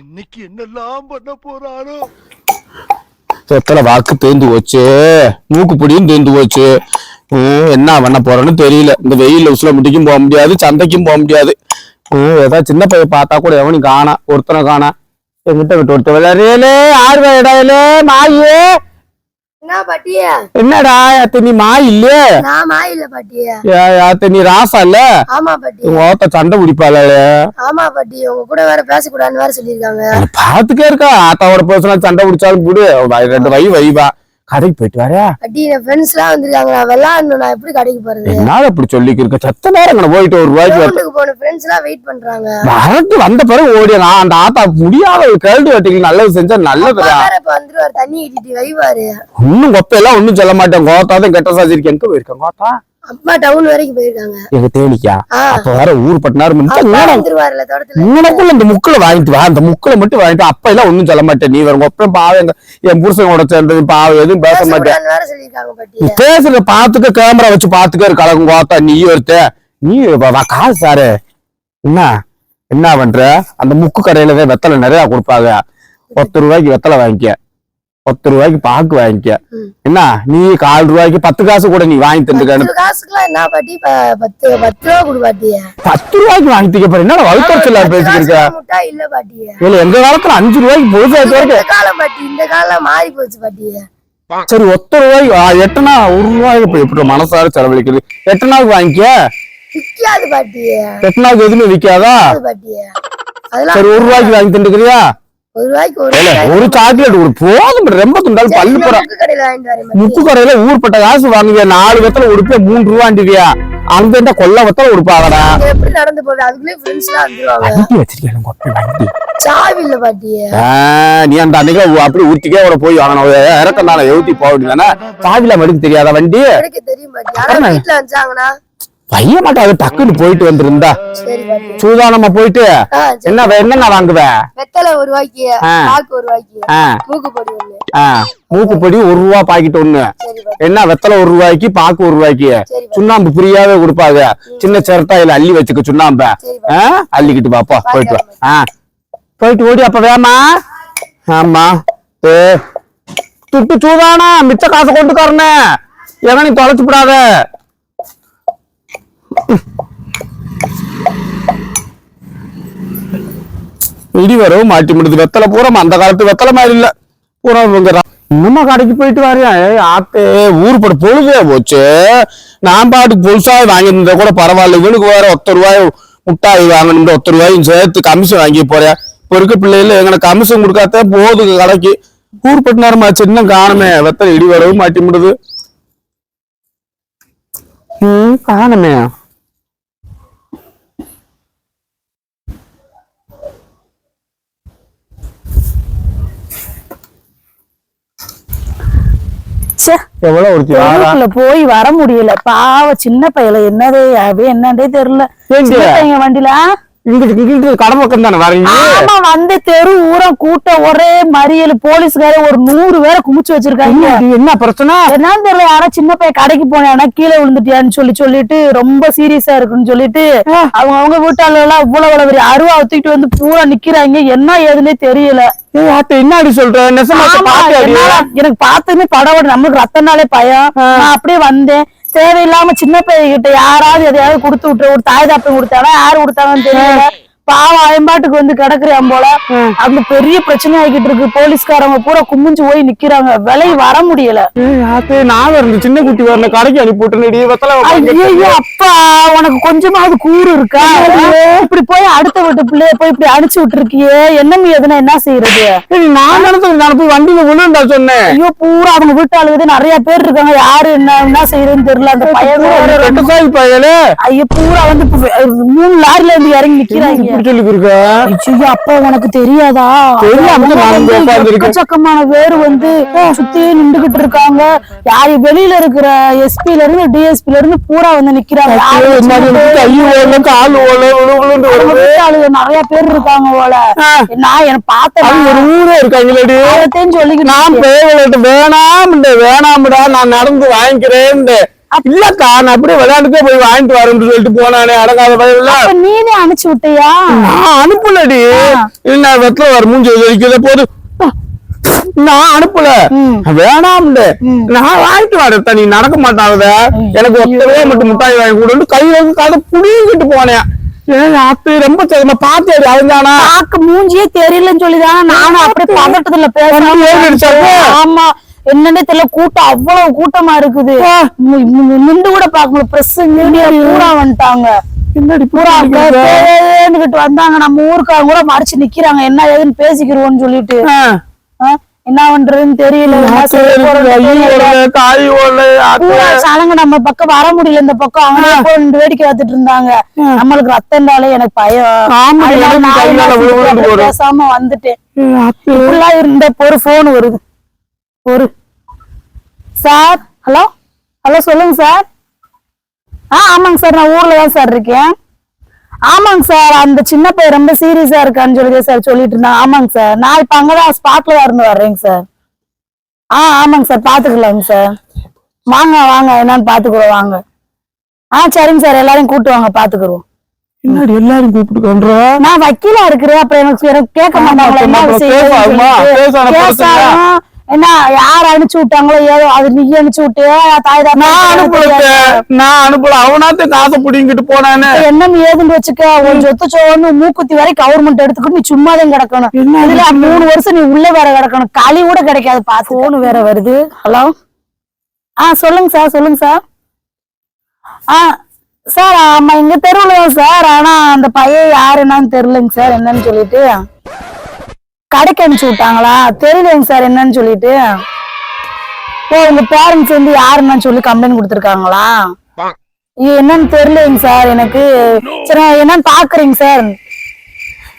இன்னைக்கு என்னெல்லாம் பண்ண போறாரோ எத்தனை வாக்கு தேர்ந்து போச்சு. மூக்கு பிடியும் தேர்ந்து போச்சு. என்ன பண்ண போறேன்னு தெரியல. இந்த வெயில் உசுல முட்டிக்கும் போக முடியாது சந்தைக்கும் போக முடியாது. ஏதாவது சின்ன பையன் பார்த்தா கூட எவனும் காணா ஒருத்தனை காணா. எங்கிட்ட விட்டு ஒருத்தர் விளையாடுறே ஆறு இடையில மாயே. என்னடா அத்தை நீ மாய் இல்லையே? நான் பாட்டியா. ஏ- அத்தை நீ ராசா இல்ல? ஆமா பாட்டி. உங்க ஓத்த சண்டை பிடிப்பாளே. ஆமா பாட்டி. உங்க கூட வேற பேசக்கூடாதுன்னு வேற சொல்லியிருக்காங்க. பாத்துக்கே இருக்கா. ஆத்தாவோட பேசினா சண்டை பிடிச்சாலும் வை- ரெண்டு வை வைவா கடைக்கு போயிட்டு வரையா பாட்டி என் ஃப்ரெண்ட்ஸ் எல்லாம் வந்திருக்காங்க. நான் விளையாடணும். நான் எப்படி கடைக்கு போறது? என்னால இப்படி சொல்லிக்கு இருக்க? செத்த நேரம் போயிட்டு ஒரு ரூபாய்க்கு. கிரவுண்டுக்கு போன ஃப்ரெண்ட்ஸ் எல்லாம் வெயிட் பண்றாங்க. வரட்டு வந்த பிறகு ஓடியலாம் அந்த ஆத்தா முடியாத கேள்வி வெட்டிக்கு நல்லது செஞ்சா நல்லதுடா அப்பா வேற இப்ப வந்துருவாரு. தண்ணி ஊத்திட்டு வைவாரு. இன்னும் கொப்பையெல்லாம் ஒண்ணும் சொல்ல மாட்டேன். கோத்தா தான் கெட்ட சாச்சிருக்கு எங்க போயிருக்கேன் கோத்தா? அப்பா டவுன் வரைக்கும் போயிருக்காங்க. எங்க தேனிக்கா. அப்ப வேற ஊர் பட்டினாரு உனக்குள்ள இந்த முக்குல வாங்கிட்டு வா அந்த முக்குல மட்டும் வாங்கிட்டு அப்ப எல்லாம் ஒண்ணும் சொல்ல மாட்டேன். நீ வேற கொப்பையும் பாவம் என் புருஷனோட சேர்ந்தது பாவம் எதுவும் பேச மாட்டேன். பேசுற பாத்துக்க கேமரா வச்சு பாத்துக்க கலக்கும் கோத்தா நீ ஒருத்த. நீ காசு சாரு. என்ன? என்ன பண்ற? அந்த முக்கு கடையில வெத்தலை நிறைய கொடுப்பாங்க. பத்து ரூபாய்க்கு வெத்தலை வாங்கிக்க. பத்து ரூபாய்க்கு பாக்கு வாங்கிக்க. என்ன? நீ கால் ரூபாய்க்கு பத்து காசு கூட நீ வாங்கி தந்துக்கணும் பத்து என்ன ரூபாய்க்கு வாங்கிக்க போற என்ன வகுத்தரத்துல பேசிக்கிருக்க முட்டா இல்ல பாட்டியா இல்ல எங்க காலத்துல அஞ்சு ரூபாய்க்கு பொழுது இந்த காலம் பாட்டி இந்த காலம் மாறி போச்சு பாட்டியா சரி ஒத்த ரூபாய்க்கு எட்டனா ஒரு ரூபாய்க்கு இப்ப எப்படி மனசார செலவழிக்கிறது? எட்டனாவுக்கு வாங்கிக்க. விக்காது பாட்டியா எட்டனாவுக்கு எதுவுமே விக்காதா? சரி ஒரு ரூபாய்க்கு வாங்கி தந்துக்கிறியா? ஒரு ரூபாய்க்கு ஒரு இல்ல, ரூபாய்க்கு ஒரு சாக்லேட் ஒரு போதும் ரொம்ப துண்டால் பல்லு போற முக்கு கடையில ஊர்பட்ட காசு வாங்குவியா? நாலு வெத்தல உடுப்பியா? மூணு ரூபாண்டிவியா அங்க இருந்தா கொல்ல வெத்தல உடுப்பாங்கடா. எப்படி நடந்து போவேன் அதுக்குள்ளே ஃப்ரெண்ட்ஸ் எல்லாம் வந்துருவாங்க. வண்டி வச்சிருக்கேன் கொப்பை வண்டி சாவி இல்ல பாட்டியா நீ அந்த அன்னைக்கு அப்படி ஊத்திக்கே அவரை போய் வாங்கணும். இறக்கம் தானே எழுத்தி போக வேண்டியதானே சாவில மடுக்க தெரியாத வண்டி? எனக்கு தெரியும் பாட்டி ஆனா வீட்டுல வச்சாங்கன்னா வைய மாட்டாது டக்குன்னு போயிட்டு வந்திருந்தா. சூதானமா போயிட்டு. என்ன என்னங்க வாங்குவ? வெத்தலை ஒரு ரூபாய்க்கு. பாக்கு ஒரு மூக்கு பொடி ஒரு ரூபா பாக்கெட் ஒண்ணு. என்ன வெத்தலை ஒரு ரூபாய்க்கு பாக்கு ஒரு ரூபாய்க்கு? சுண்ணாம்பு ஃப்ரீயாவே கொடுப்பாங்க. சின்ன சிரட்டாயில அள்ளி வச்சுக்க சுண்ணாம்ப? அள்ளிக்கிட்டு பாப்பா போயிட்டு வா. போயிட்டு ஓடி அப்ப வேமா? ஆமா. ஏ. துட்டு சூதானா மிச்ச காசை கொண்டு எவன் நீ தொலைச்சு விடாத. இடி வரவும் மாட்டி முடியுது வெத்தலை பூரா அந்த காலத்து வெத்தலை மாதிரி இல்ல பூரா இவங்க இன்னுமா கடைக்கு போயிட்டு வரியா ஆத்தே ஊர் பட பொழுதே போச்சு நான் பாட்டுக்கு புதுசாக வாங்கியிருந்தா கூட பரவாயில்ல இவனுக்கு வேற ஒத்த ரூபாய் முட்டாய் வாங்கணும் ஒத்த ரூபாயும் சேர்த்து கமிஷன் வாங்கி போறேன் இப்ப இருக்க பிள்ளைல எங்களை கமிஷன் கொடுக்காத போகுது கடைக்கு ஊர் பட்டினாருமா சின்ன காணுமே வெத்தலை இடி வரவும் மாட்டி முடியுது ம் காணுமே எவ்வளவு தெருவுக்குள்ள போய் வர முடியல. பாவ சின்ன பையல என்னதே அது என்னன்னே தெரியல. ஏண்டி? வந்து தெரு ஊரம் கூட்டம் ஒரே மறியல் போலீஸ்கார ஒரு நூறு பேரை குமிச்சு வச்சிருக்காங்க. என்னடி, என்ன பிரச்சனை? என்னன்னு தெரியல யாரோ சின்ன பையன் கடைக்கு போனானா கீழே விழுந்துட்டியான்னு சொல்லி சொல்லிட்டு ரொம்ப சீரியஸா இருக்குன்னு சொல்லிட்டு அவங்க அவங்க வீட்டாளர் எல்லாம் இவ்வளவு பெரிய அருவா தூக்கிட்டு வந்து பூரா நிக்கிறாங்க. என்ன ஏதுன்னே தெரியல. ஏய், ஆத்தா, என்ன அடி சொல்ற எனக்கு பார்த்ததுமே படம் நமக்கு ரத்தனாலே பயம். நான் அப்படியே வந்தேன். தேவையில்லாம சின்ன பிள்ளைகிட்ட யாராவது எதையாவது கொடுத்து விட்டு ஒரு தாய் தாப்பம் கொடுத்தானா யாரு கொடுத்தாங்கன்னு தெரியல. பாவம் அயம்பாட்டுக்கு வந்து கிடக்குறான் போல. அந்த பெரிய பிரச்சனை ஆகிட்டு இருக்கு. போலீஸ்காரங்க பூரா குமிஞ்சு போய் நிக்கிறாங்க. விலை வர முடியல. நான் வரணும் சின்ன குட்டி வரணும் கடைக்கு அனுப்பி ஐயோ அப்பா உனக்கு கொஞ்சமாவது கூறு இருக்கா? இப்படி போய் அடுத்த வீட்டு பிள்ளைய போய் இப்படி அடிச்சு விட்டுருக்கியே. என்னமே எதுனா என்ன செய்யறது? நான் நினைச்சது நான் போய் வண்டியில விழுந்தா சொன்னேன். ஐயோ பூரா அவங்க வீட்டாளுக்கு நிறைய பேர் இருக்காங்க. யாரு என்ன என்ன செய்யறதுன்னு தெரியல. அந்த பையன் ரெண்டு சாய் பயலே. ஐயோ பூரா வந்து மூணு லாரில இருந்து இறங்கி நிக்கிறாங்க. சொல்லி ஐயோ அப்பா உனக்கு தெரியாதா. எக்கச்சக்கமான பேர் வந்து சுத்தி நின்றுகிட்டு இருக்காங்க. யாரு வெளியில இருக்கிற எஸ்பில இருந்து டிஎஸ்பில இருந்து பூரா வந்து நிக்கிறாங்க. நிறைய பேர் இருக்காங்க போல. நான் அது பார்த்தேன் ஒரு ஊரே இருக்காங்களேடி சொல்லிக்கிட்டு நான் வேணாம்ண்டு வேணாம்டா நான் நடந்து வாங்கிக்கிறேன் இல்லக்கா நான் அப்படியே விளையாண்டுக்கே போய் வாங்கிட்டு வரேன்னு சொல்லிட்டு போனானே அடங்காத பயமில்ல அப்ப நீனே அனுப்பிச்சு விட்டியா? நான் அனுப்பலடி. இல்ல வெத்தல வர மூஞ்சி வைக்கல போது. நான் அனுப்பல. ம். வேணாம்ல. நான் வாங்கிட்டு வரேன் நீ நடக்க மாட்டாத. எனக்கு ஒத்தவே மட்டும் முட்டாய் வாங்கி கொடுன்னு கையில இருந்து கதை புடிங்கிட்டு போனேன். ரொம்ப அதுதானா பாக்க மூஞ்சியே தெரியலன்னு சொல்லிதானே நானும் அப்படியே பதட்டத்துல? பேசுறேன் ஆமா. என்னன்னே தெரியல கூட்டம் அவ்வளவு கூட்டமா இருக்குது. நின்று கூட முடியல பிரஸ் மீடியா பூரா வந்துட்டாங்க. பேருந்துகிட்டு வந்தாங்க. நம்ம ஊருக்காரங்க கூட மறைச்சு நிக்கிறாங்க. என்ன ஏதுன்னு பேசிக்கிறோம்னு சொல்லிட்டு. என்ன பண்றதுன்னு தெரியல. சனங்க நம்ம பக்கம் வர முடியல இந்த பக்கம். அவங்க நின்று வேடிக்கை பார்த்துட்டு இருந்தாங்க. நம்மளுக்கு ரத்தம்னாலே எனக்கு பயம். பேசாம வந்துட்டேன். இருந்த ஒரு போன் வருது. ஒரு சார்? ஹலோ? ஹலோ சொல்லுங்க சார். ஆ ஆமாங்க சார் நான் ஊர்ல தான் சார் இருக்கேன். ஆமாங்க சார் அந்த சின்ன பையன் ரொம்ப சீரியஸா இருக்கான்னு சொல்லி சார் சொல்லிட்டு இருந்தான். ஆமாங்க சார் நான் இப்ப அங்கதான் ஸ்பாட்ல இருந்து வர்றேங்க சார். ஆ ஆமாங்க சார் பாத்துக்கலாங்க சார். வாங்க வாங்க என்னன்னு பாத்துக்குறோம் வாங்க. ஆ சரிங்க சார் எல்லாரையும் கூட்டு வாங்க பாத்துக்குறோம். என்னடி எல்லாரும் கூப்பிட்டு கொன்ற நான் வக்கீலா இருக்கிறேன் அப்புறம் எனக்கு எனக்கு கேட்க மாட்டாங்களா என்ன யார் அனுப்பிச்சு விட்டாங்களோ ஏதோ அது நீ அனுப்பிச்சு விட்டு தாய் தான் நான் அனுப்பல நான் அனுப்பல. அவனாத்த காசை புடிங்கிட்டு போனானே. என்ன ஏதுன்னு வச்சுக்க? உன் சொத்து சோன்னு மூக்குத்தி வரை கவர்மெண்ட் எடுத்துக்கிட்டு நீ சும்மாதான் கிடக்கணும். இதுல மூணு வருஷம் நீ உள்ள வேற கிடக்கணும். களி கூட கிடைக்காது பாத்து. போன் வேற வருது. ஹலோ ஆ சொல்லுங்க சார் சொல்லுங்க சார் ஆ சார் ஆமா எங்க தெருவுல தான் சார் ஆனா அந்த பையன் யாரு என்னன்னு தெரியலங்க சார் என்னன்னு சொல்லிட்டு. கடைக்கு அனுப்பிச்சு விட்டாங்களா? தெரியலங்க சார் என்னன்னு சொல்லிட்டு. ஓ உங்க பேரண்ட்ஸ் வந்து யாருன்னு சொல்லி கம்ப்ளைண்ட் கொடுத்துருக்காங்களா? என்னன்னு தெரியலங்க சார் எனக்கு. சரி நான் என்னன்னு பாக்குறீங்க சார்.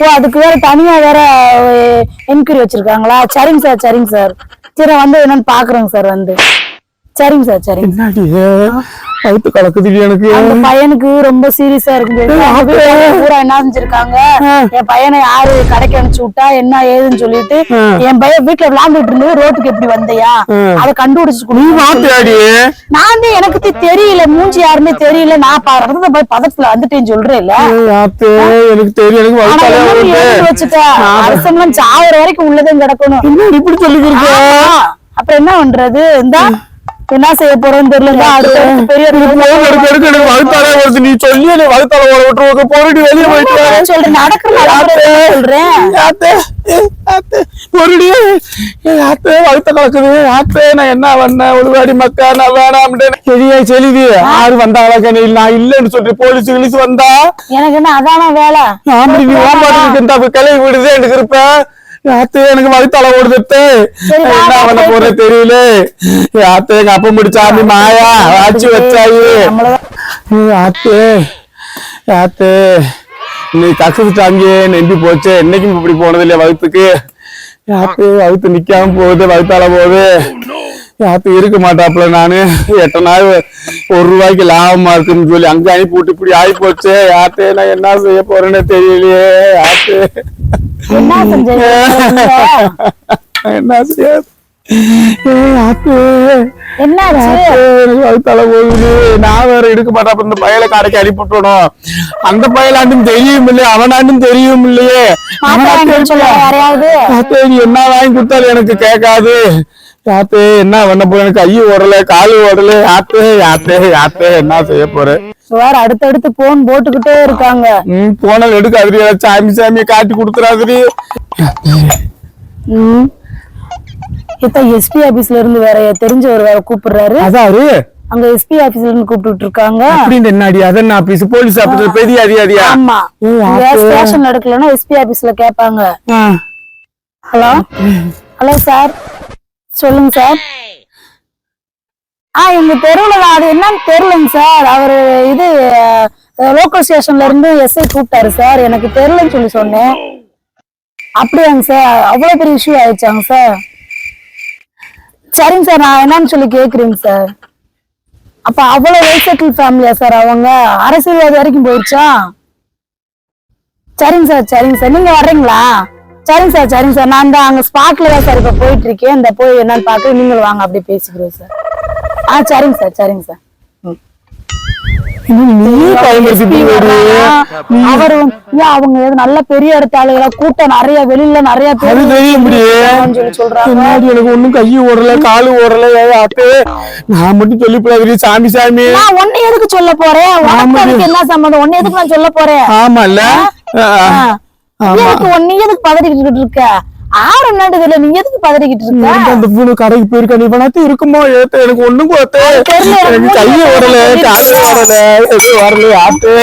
ஓ அதுக்கு வேற தனியா வேற என்கொயரி வச்சிருக்காங்களா? சரிங்க சார் சரிங்க சார். சரி வந்து என்னன்னு பாக்குறேங்க சார் வந்து. சரிங்க சார் சரிங்க. என்னடி வயிற்று கலக்குது எனக்கு. அந்த பையனுக்கு ரொம்ப சீரியஸா இருக்கு பூரா என்ன செஞ்சிருக்காங்க? என் பையனை யாரு கடைக்கு அனுப்பிச்சு விட்டா என்ன ஏதுன்னு சொல்லிட்டு என் பையன் வீட்டுல விளையாண்டுட்டு இருந்தது ரோட்டுக்கு எப்படி வந்தையா? அதை கண்டுபிடிச்சு நான் வந்து எனக்கு தெரியல. மூஞ்சி யாருன்னு தெரியல. நான் பாடுறது போய் பதத்துல வந்துட்டேன்னு சொல்றேன்ல ஆத்து எனக்கு தெரியும் அரசம்லாம் சாவர வரைக்கும் உள்ளதும் கிடக்கணும். இப்படி சொல்லிக்கிருக்க ஆமா. அப்புறம் என்ன பண்றது? இந்த என்ன செய்ய போறோம்னு தெரியல பெரிய வகுத்தாலே வருது. நீ சொல்லி எனக்கு வகுத்தால ஓட விட்டுருவோம் போறடி வெளியே போயிட்டு. சொல்றேன்? நடக்கிற நடக்கிறத சொல்றேன். ஆத்தே, ஆத்தே, ஆத்தே வகுத்த கலக்குது ஆத்தே நான் என்ன பண்ணேன் ஒழுவாடி மக்கா நான் வேணாம்ட்டேன் சரியா செலுது யாரு கண்ணு நான் இல்லைன்னு சொல்லி போலீஸ் கிளீஸ் வந்தா? எனக்கு என்ன அதான வேலை? ஆம்படி நீ கிளவி விடுதே எனக்கு இருப்ப. ஆத்து எனக்கு ஓடுது சரி, வா, என்ன பண்ண. போறேன் தெரியல. ஆத்து எங்க அப்பா முடிச்சாமி மாயா ஆச்சு வச்சாயி. ஆத்து ஆத்து. நீ கசத்துட்டாங்க நெம்பி போச்சு. என்னைக்கும் இப்படி போனது இல்லையா வகுத்துக்கு ஆத்து வகுத்து நிக்காம போகுது வகுத்தால போகுது. ஆத்து இருக்க மாட்டாப்புல நானு. எட்டு நாள் ஒரு ரூபாய்க்கு லாபமா இருக்குன்னு சொல்லி அங்க அனுப்பி விட்டு இப்படி ஆகி போச்சு ஆத்து நான் என்ன செய்ய போறேன்னு தெரியலையே. ஆத்து என்ன செய்ய? நான் வேற எடுக்க மாட்டேன் இந்த பயலை கடைக்கு அனுப்பிவிட்டணும் அந்த பயலாண்டும் தெரியும் இல்லையே அவனாண்டும் தெரியும் இல்லையே யாத்தே என்ன வாங்கி கொடுத்தாலும் எனக்கு கேட்காது. யாத்தே என்ன பண்ண போற எனக்கு கை ஓடல காலு ஓடல யாத்தே யாத்தே யாத்தே என்ன செய்ய போற? வேற அடுத்தடுத்து போன் போட்டுக்கிட்டே இருக்காங்க. ம் போனால் எடுக்காதுரி சாமி சாமியை காட்டி கொடுத்துறாதுரி ம். இப்ப எஸ்பி ஆபீஸ்ல இருந்து வேற தெரிஞ்சவர் வேற கூப்பிடுறாரு. அதாரு அங்க எஸ்பி ஆபீஸ்ல இருந்து கூப்பிட்டு இருக்காங்க. அப்படின்னு என்னடி? அதென்ன ஆபீஸ் போலீஸ் ஆபீஸ் பெரிய அதிகாரியா ஆமா. ஸ்டேஷன் நடக்கலன்னா எஸ்பி ஆபீஸ்ல கேட்பாங்க. ஹலோ? Hello sir. சொல்லுங்க சார். ஆ எங்க தெருவுல அது என்னன்னு தெரியலங்க சார். அவர் இது லோக்கல் ஸ்டேஷன்ல இருந்து எஸ்ஐ கூப்பிட்டாரு சார். எனக்கு தெரியலன்னு சொல்லி சொன்னேன். அப்படியாங்க சார். அவ்வளவு பெரிய இஷ்யூ ஆயிடுச்சாங்க சார். சரிங்க சார் நான் என்னன்னு சொல்லி கேக்குறீங்க சார். அப்ப அவ்வளவு வெல் செட்டில் ஃபேமிலியா சார் அவங்க? அரசியல்வாதி வரைக்கும் போயிடுச்சா சரிங்க சார் சரிங்க சார். நீங்க வர்றீங்களா? சரிங்க சார் சரிங்க சார். நான் தான் அங்க ஸ்பாட்ல தான் சார் இப்ப போயிட்டு இருக்கேன் இந்த போய் என்னன்னு பாக்குறேன் நீங்களும் வாங்க அப்படியே பேசிக்கிறோம் சார். ஆ சரிங்க சார் சரிங்க சார். அவரு அவங்க ஏதோ நல்ல பெரிய இடத்த ஆளுகளா கூட்டம் நிறைய வெளியில நிறைய பேர் சொல்றாங்க. எனக்கு ஒண்ணும் கை ஓடல காலு ஓடல அத்தே நான் மட்டும் சொல்லி சாமி சாமி. நான் உன்னை எதுக்கு சொல்ல போறேன்? என்ன சம்பந்தம் உன்னை எதுக்கு நான் சொல்ல போறேன்? ஆமால்ல. ஆ. நீ எதுக்கு பதறிக்கிட்டு இருக்க? ஆறு நீ எதுக்கு பதறிக்கிட்டு இருக்க? எனக்கு அந்த பூனை கடைக்கு போயிருக்கா நீ பண்ணாத்து இருக்குமோ ஏத்த எனக்கு ஒண்ணும் போத்த தெரியல, எனக்கு எனக்கு கை மூணு ஓடல பேர் காலு ஓடல எதுவும் வரல ஆத்தே.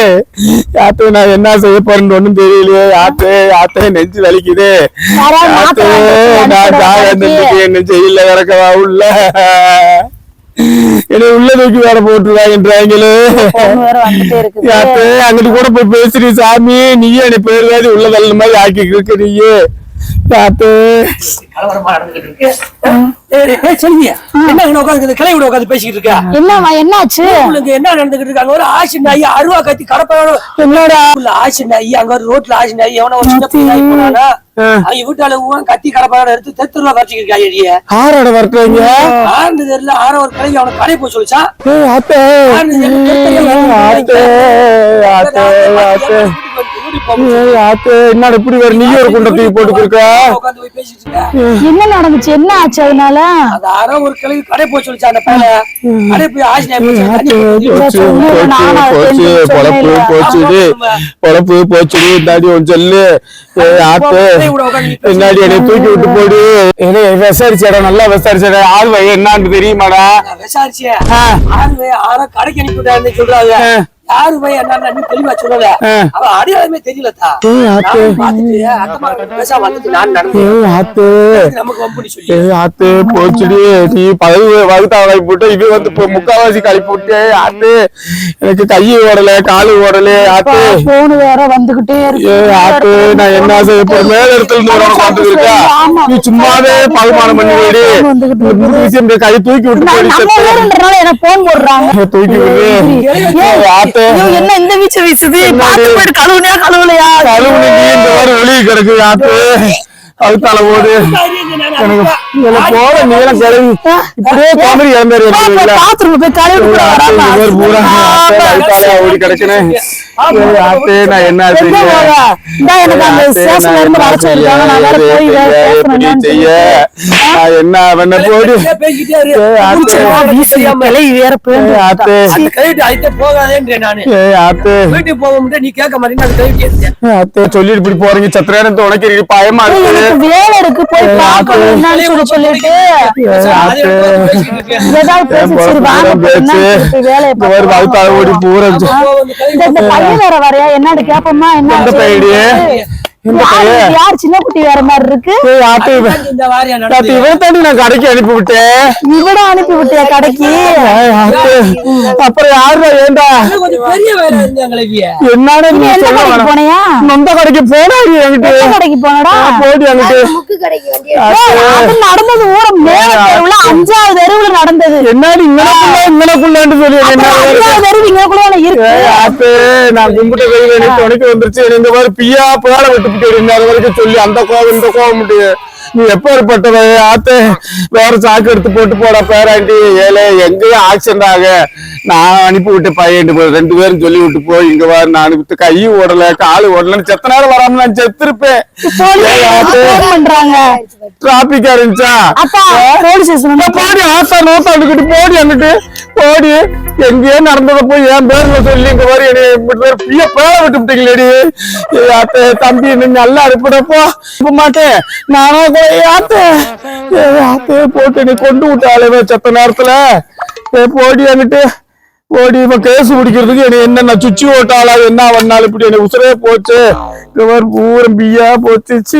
ஆத்தே நான் என்ன செய்ய போறேன்னு ஒண்ணும் தெரியலையே. ஆத்தே ஆத்தே நெஞ்சு வலிக்குது. ஆத்தே நான் செய்யல கிடக்கவா உள்ள? என்னை உள்ள தூக்கி வேற போட்டுருவாங்கன்றாங்களே. அங்கிட்டு கூட போய் பேசுறீ சாமி. நீயே என்னை பேர் வேதி உள்ள தள்ள மாதிரி ஆக்கி இருக்க. நீயே செல்வியா என்ன உட்காந்து கிளை விட உட்காந்து பேசிக்கிட்டு இருக்கா? என்னம்மா என்னாச்சு? உங்களுக்கு என்ன நடந்துகிட்டு இருக்காங்க ஒரு ஆசி நாய் அருவா கத்தி கடப்பாடு என்னடா? உள்ள ஆசி நாய் அங்க ஒரு ரோட்ல ஆசி நாய் எவனோ ஒரு சின்ன நாய் போனானா அவங்க வீட்டால கத்தி கடப்பாடு எடுத்து தெத்துருவா வச்சுக்கிட்டு இருக்கா ஏரியா ஆரோட வரட்டுறீங்க ஆறு தெரியல ஆற ஒரு கிளவி அவனை கடை போய் சொல்லிச்சான். ஆறு தெரியல, என்னடா இப்படி வேற நீ ஒரு குண்டை தூக்கி போட்டு கொடுக்க என்ன நடந்துச்சு? என்ன ஆச்சு அதனால? அரை ஒரு கிளவி கடை போய் சொல்லிச்சா அந்த பையனை. கடை போய் ஆசி நாய் போய் சொல்லி தண்ணி போச்சு ஊத்தி போச்சு நானும் அதை போச்சு தெரிஞ்சு பொழப்பு போச்சுடி இந்தாடி உன் சொல்லு. ஏய் ஆத்தே. பின்னாடி என்னை தூக்கி விட்டு போடு. என்ன விசாரிச்சடா நல்லா விசாரிச்சடா ஆள் வை என்னான்னு தெரியுமாடா. ஆறு போய் ஆறா கடைக்கு அனுப்பிவிட்டாருன்னு சொல்றாங்க. யாரு போய் நீ தெளிவா சொல்லல. அடையாளமே ஆத்தே. போச்சுடி. நீ பதவி வகுத்தா கழிப்பு போட்டு இது வந்து முக்காவாசி கழிப்பு விட்டு ஆத்து. எனக்கு கை ஓடல காலு ஓடல ஆத்து. போன் வேற வந்துகிட்டே இருக்கு. ஆத்து நான் என்ன செய்ய போறேன்? மேல இடத்துல உட்காந்து இருக்கா? ஆமா. நீ சும்மாவே பகுமானம் பண்ணி வீசி இந்த கை தூக்கி விட்டு போயிடு போடுறாங்க? தூக்கி விடு. ஆத்து. என்ன இந்த வீச்சு வீசுது? பாத்து போயிட்டு கழுவுனியா கழுவுலையா? கழுவுனி இந்த மாதிரி வெளியே கிடக்கு அவுத்தால ஓடு. எனக்கு எனக்கு போற நீளம் கிளவி இப்படியே கோமரி இறந்தாரு எனக்கு இல்ல பாத்ரூம் போய் கழுவி கூட வராம இவர் பூரா ஆத்தே, ஓடி நான் என்ன போக? இந்தா எனக்கு அந்த ஸ்டேஷன்ல இருந்து வர சொல்லிருக்காங்க நான் வேற போய் வேற பேசணும் எப்படி என்னன்னு செய்ய சொல்லிட்டு. நான் என்ன பண்ண போடு பேசிக்கிட்டே இரு. ஏய் ஆத்தே வீசு, கிளவி வேற போய் ஏய் ஆத்தே அந்த கழுவிட்டு அதுக்கு போகாதேன்றேன் நானு ஏய் ஆத்தே வீட்டுக்கு போக முடியாது நீ கேட்க கழுவிட்டு ஆத்தே சொல்லிட்டு இப்படி போறீங்க சத்திர நேரம் உனக்கு பயமா இருக்கு எனக்கு வேலை இருக்கு போய் பார்க்கணும் என்னன்னு சொல்லி சொல்லிட்டு. ஏதாவது பேசி சரி வாங்க வேலையை இந்த மாதிரி பார்க்கலாம். வகுத்தால ஓடி பூரா அப்போ அந்த கழுவி இந்த பையன் வேற வரையா என்னன்னு கேப்போமா? என்ன யாரு சின்ன குட்டி வேற மாதிரி இருக்கு? இவன் இந்த வாரியா ஆத்தே, நடந்து இவன் தாண்டி நான் கடைக்கு அனுப்பி விட்டேன். இவட அனுப்பி விட்டியா கடைக்கு? அப்புறம் யாருடா ஏண்டா என்னன்னு நீ நீ எந்த சொல்ல. போனியா? நொந்த கடைக்கு போனாடி என்கிட்ட கடைக்கு போனடா? போடி அது நடந்தது ஊரம் மேல தெருவுல அஞ்சாவது தெருவுல நடந்தது. என்னடி இங்கனக்குள்ள இங்கனக்குள்ளான்னு சொல்லி அஞ்சாவது தெருவு இங்கக்குள்ள இருக்கு. நான் கும்பிட்ட வந்துருச்சு. இந்த மாதிரி பியா பேர விட்டுக்கிட்டு இருந்த அது வரைக்கும் சொல்லி அந்த கோவம் இந்த கோவம் முடியும் நீ எப்ப ஏற்பட்டவ ஆத்தே வேற சாக்கு எடுத்து போட்டு போடா பேராண்டி ஏலே எங்கேயும் ஆக்சிடென்ட் ஆக. நான் அனுப்பி விட்டு பையன் போய் ரெண்டு பேரும் சொல்லி விட்டு போய் இங்க வர நான் விட்டு கை ஓடல காலு ஓடலன்னு செத்த நேரம் வராம நான் செத்துருப்பேன். டிராபிக்கா இருந்துச்சா? போடி ஆசா நோத்தா அங்கிட்டு போடி அங்கிட்டு. போடி எங்கேயோ நடந்தத போய் என் பேர்ல சொல்லி இங்க வர என்னை பிய பேர விட்டு விட்டீங்களேடி. தம்பி நீ நல்லா அனுப்பிடப்போ மாட்டேன். நானா கூட ஏய் அத்தை போட்டு நீ கொண்டு விட்டாலே செத்த நேரத்துல. ஏய் போடி அங்கிட்டு. போடி இப்ப கேஸ் பிடிக்கிறதுக்கு என்னை என்ன சுச்சி ஓட்டாளா என்ன பண்ணாலும் இப்படி என்னை உசுரே போச்சு. இவர் பூரம் பியா போச்சு. சீ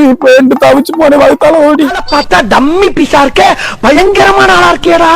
தவிச்சு போனேன் வகுத்தால ஓடி. பார்த்தா டம்மி பீஸா இருக்க. பயங்கரமான ஆளா இருக்கேடா